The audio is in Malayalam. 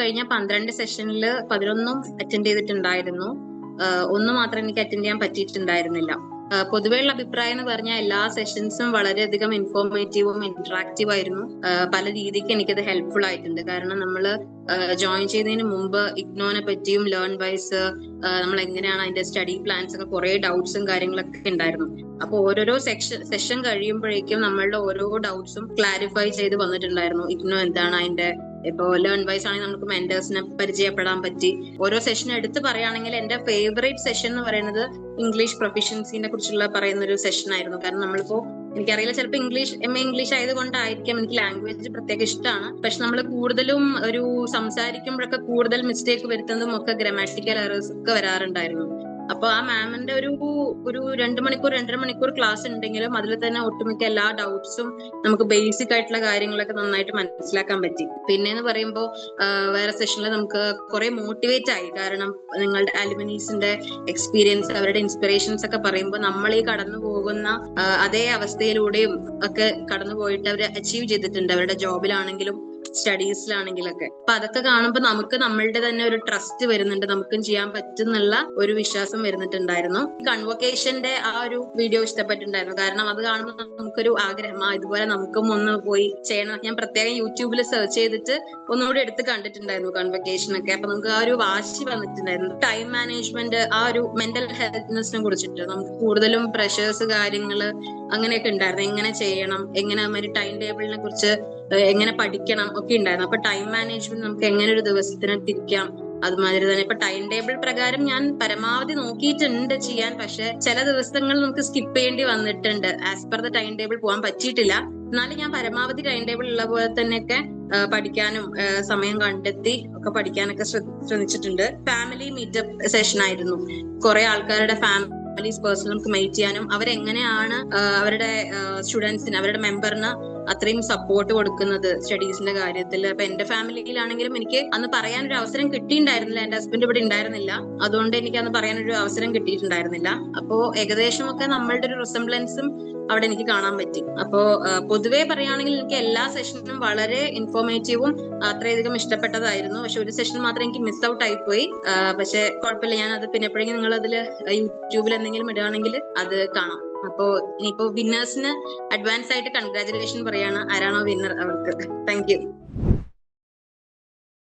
കഴിഞ്ഞ പന്ത്രണ്ട് സെഷനിൽ പതിനൊന്നും അറ്റൻഡ് ചെയ്തിട്ടുണ്ടായിരുന്നു. ഒന്ന് മാത്രം എനിക്ക് അറ്റൻഡ് ചെയ്യാൻ പറ്റിയിട്ടുണ്ടായിരുന്നില്ല. പൊതുവെയുള്ള അഭിപ്രായം എന്ന് പറഞ്ഞാൽ എല്ലാ സെഷൻസും വളരെയധികം ഇൻഫോർമേറ്റീവും ഇന്ററാക്റ്റീവ് ആയിരുന്നു. പല രീതിക്ക് എനിക്കത് ഹെൽപ്ഫുൾ ആയിട്ടുണ്ട്. കാരണം നമ്മൾ ജോയിൻ ചെയ്യുന്നതിന് മുമ്പ് ഇഗ്നോനെ പറ്റിയും ലേൺ വൈസ് നമ്മൾ എങ്ങനെയാണ് അതിന്റെ സ്റ്റഡി പ്ലാൻസ് ഒക്കെ കുറെ ഡൗട്ട്സും കാര്യങ്ങളൊക്കെ ഉണ്ടായിരുന്നു. അപ്പൊ ഓരോരോ സെക്ഷൻ സെഷൻ കഴിയുമ്പോഴേക്കും നമ്മളുടെ ഓരോ ഡൗട്ട്സും ക്ലാരിഫൈ ചെയ്ത് വന്നിട്ടുണ്ടായിരുന്നു. ഇഗ്നോ എന്താണ് അതിന്റെ ഇപ്പോ ലേൺ വൈസ് ആണെങ്കിൽ നമുക്ക് മെന്റേഴ്സിനെ പരിചയപ്പെടാൻ പറ്റി. ഓരോ സെഷൻ എടുത്ത് പറയുകയാണെങ്കിൽ എന്റെ ഫേവറേറ്റ് സെഷൻ എന്ന് പറയുന്നത് ഇംഗ്ലീഷ് പ്രൊഫിഷ്യൻസിനെ കുറിച്ചുള്ള പറയുന്ന ഒരു സെഷൻ ആയിരുന്നു. കാരണം നമ്മളിപ്പോ എനിക്കറിയില്ല ചിലപ്പോൾ ഇംഗ്ലീഷ് എം എ ഇംഗ്ലീഷ് ആയതുകൊണ്ടായിരിക്കും എനിക്ക് ലാംഗ്വേജ് പ്രത്യേക ഇഷ്ടമാണ്. പക്ഷെ നമ്മൾ കൂടുതലും ഒരു സംസാരിക്കുമ്പോഴൊക്കെ കൂടുതൽ മിസ്റ്റേക്ക് വരുത്തുന്നതും ഒക്കെ ഗ്രാമാറ്റിക്കൽ എറേഴ്സ് ഒക്കെ വരാറുണ്ടായിരുന്നു. അപ്പൊ ആ മാമിന്റെ ഒരു ഒരു രണ്ട് മണിക്കൂർ രണ്ടര മണിക്കൂർ ക്ലാസ് ഉണ്ടെങ്കിലും അതിൽ തന്നെ ഒട്ടുമിക്ക എല്ലാ ഡൗട്ട്സും നമുക്ക് ബേസിക് ആയിട്ടുള്ള കാര്യങ്ങളൊക്കെ നന്നായിട്ട് മനസ്സിലാക്കാൻ പറ്റി. പിന്നെ എന്ന് പറയുമ്പോൾ വേറെ സെഷനിൽ നമുക്ക് കുറെ മോട്ടിവേറ്റ് ആയി. കാരണം നിങ്ങളുടെ അലുമിനീസിന്റെ എക്സ്പീരിയൻസ് അവരുടെ ഇൻസ്പിറേഷൻസ് ഒക്കെ പറയുമ്പോൾ നമ്മൾ ഈ കടന്നു പോകുന്ന അതേ അവസ്ഥയിലൂടെയും ഒക്കെ കടന്നു പോയിട്ട് അവർ അച്ചീവ് ചെയ്തിട്ടുണ്ട്. അവരുടെ ജോബിലാണെങ്കിലും സ്റ്റഡീസിലാണെങ്കിലൊക്കെ അപ്പൊ അതൊക്കെ കാണുമ്പോൾ നമുക്ക് നമ്മളുടെ തന്നെ ഒരു ട്രസ്റ്റ് വരുന്നുണ്ട്. നമുക്കും ചെയ്യാൻ പറ്റുന്നുള്ള ഒരു വിശ്വാസം വരുന്നിട്ടുണ്ടായിരുന്നു. കൺവൊക്കേഷന്റെ ആ ഒരു വീഡിയോ ഇഷ്ടപ്പെട്ടിട്ടുണ്ടായിരുന്നു. കാരണം അത് കാണുമ്പോൾ നമുക്കൊരു ആഗ്രഹം ആ ഇതുപോലെ നമുക്കും ഒന്ന് പോയി ചെയ്യണം. ഞാൻ പ്രത്യേകം യൂട്യൂബിൽ സെർച്ച് ചെയ്തിട്ട് ഒന്നുകൂടി എടുത്ത് കണ്ടിട്ടുണ്ടായിരുന്നു കൺവൊക്കേഷൻ ഒക്കെ. അപ്പൊ നമുക്ക് ആ ഒരു വാശി വന്നിട്ടുണ്ടായിരുന്നു. ടൈം മാനേജ്മെന്റ് ആ ഒരു മെന്റൽ ഹെൽത്ത്നെസിനെ കുറിച്ചിട്ട് നമുക്ക് കൂടുതലും പ്രഷേഴ്സ് കാര്യങ്ങൾ അങ്ങനെയൊക്കെ ഉണ്ടായിരുന്നു. എങ്ങനെ ചെയ്യണം എങ്ങനെ ടൈം ടേബിളിനെ കുറിച്ച് എങ്ങനെ പഠിക്കണം ഒക്കെ ഉണ്ടായിരുന്നു. അപ്പൊ ടൈം മാനേജ്മെന്റ് നമുക്ക് എങ്ങനെ ഒരു ദിവസത്തിന് തിരിക്കാം അതുമാതിരി തന്നെ. ഇപ്പൊ ടൈം ടേബിൾ പ്രകാരം ഞാൻ പരമാവധി നോക്കിയിട്ടുണ്ട് ചെയ്യാൻ പക്ഷെ ചില ദിവസങ്ങൾ നമുക്ക് സ്കിപ്പ് ചെയ്യേണ്ടി വന്നിട്ടുണ്ട്. As per the time table പോകാൻ പറ്റിയിട്ടില്ല. എന്നാലും ഞാൻ പരമാവധി ടൈം ടേബിൾ ഉള്ള പോലെ തന്നെയൊക്കെ പഠിക്കാനും സമയം കണ്ടെത്തി ഒക്കെ പഠിക്കാനൊക്കെ ശ്രമിച്ചിട്ടുണ്ട്. ഫാമിലി മീറ്റപ്പ് സെഷൻ ആയിരുന്നു. കുറെ ആൾക്കാരുടെ ഫാമിലീസ് പേഴ്സൺ നമുക്ക് മീറ്റ് ചെയ്യാനും അവരെങ്ങനെയാണ് അവരുടെ സ്റ്റുഡൻസിന് അവരുടെ മെമ്പറിന് അത്രയും സപ്പോർട്ട് കൊടുക്കുന്നത് സ്റ്റഡീസിന്റെ കാര്യത്തിൽ അപ്പൊ എന്റെ ഫാമിലിയിലാണെങ്കിലും എനിക്ക് അന്ന് പറയാൻ ഒരു അവസരം കിട്ടിയിട്ടുണ്ടായിരുന്നില്ല. എന്റെ ഹസ്ബൻഡ് ഇവിടെ ഉണ്ടായിരുന്നില്ല. അതുകൊണ്ട് എനിക്ക് അന്ന് പറയാൻ ഒരു അവസരം കിട്ടിയിട്ടുണ്ടായിരുന്നില്ല. അപ്പോ ഏകദേശം ഒക്കെ നമ്മളുടെ ഒരു റിസംബ്ലൻസും അവിടെ എനിക്ക് കാണാൻ പറ്റി. അപ്പോ പൊതുവെ പറയുകയാണെങ്കിൽ എനിക്ക് എല്ലാ സെഷനും വളരെ ഇൻഫോർമേറ്റീവും അത്രയധികം ഇഷ്ടപ്പെട്ടതായിരുന്നു. പക്ഷെ ഒരു സെഷൻ മാത്രം എനിക്ക് മിസ് ഔട്ട് ആയി പോയി. പക്ഷെ കുഴപ്പമില്ല. ഞാൻ അത് പിന്നെ എപ്പോഴെങ്കിലും നിങ്ങൾ അതിൽ യൂട്യൂബിൽ എന്തെങ്കിലും ഇടുകയാണെങ്കിൽ അത് കാണാം. അപ്പോ ഇനിയിപ്പോ വിന്നേഴ്സിന് അഡ്വാൻസ് ആയിട്ട് കൺഗ്രാചുലേഷൻ പറയാണ് ആരാണോ വിന്നർ അവർക്ക്. താങ്ക്